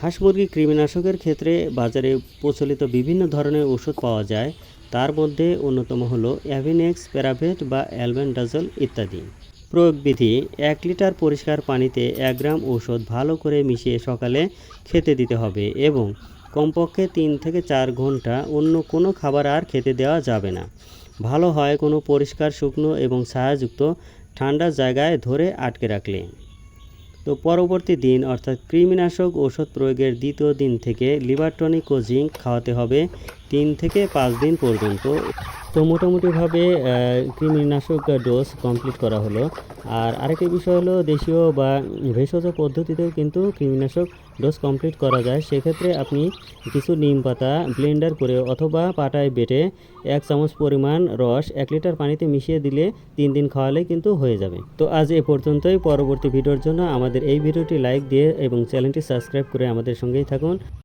হাঁস মুরগি কৃমিনাশকের ক্ষেত্রে বাজারে প্রচলিত বিভিন্ন ধরনের ওষুধ পাওয়া যায়। তার মধ্যে অন্যতম হলো অ্যাভিনেক্স, প্যারাভেট বা অ্যালবেন্ডাজল ইত্যাদি। প্রয়োগবিধি, এক লিটার পরিষ্কার পানিতে এক গ্রাম ঔষধ ভালো করে মিশিয়ে সকালে খেতে দিতে হবে এবং কমপক্ষে তিন থেকে চার ঘণ্টা অন্য কোনো খাবার আর খেতে দেওয়া যাবে না। ভালো হয় কোনো পরিষ্কার শুকনো এবং ছায়াযুক্ত ঠান্ডা জায়গায় ধরে আটকে রাখলে। তো পরবর্তী দিন, অর্থাৎ কৃমিনাশক ওষুধ প্রয়োগের দ্বিতীয় দিন থেকে লিভার টনিক ও জিঙ্ক খাওয়াতে হবে তিন থেকে পাঁচ দিন পর্যন্ত। তো মোটামুটিভাবে কৃমিনাশক ডোজ কমপ্লিট করা হলো। আর আরেকটি বিষয় হলো দেশীয় বা ভেষজ পদ্ধতিতেও কিন্তু কৃমিনাশক ডোজ কমপ্লিট করা যায়। সেক্ষেত্রে আপনি কিছু নিম পাতা ব্লেন্ডার করে অথবা পাটায় বেটে এক চামচ পরিমাণ রস এক লিটার পানিতে মিশিয়ে দিলে তিন দিন খাওয়ালে কিন্তু হয়ে যাবে। তো আজ এ পর্যন্তই। পরবর্তী ভিডিওর জন্য আমাদের এই ভিডিওটি লাইক দিয়ে এবং চ্যানেলটি সাবস্ক্রাইব করে আমাদের সঙ্গেই থাকুন।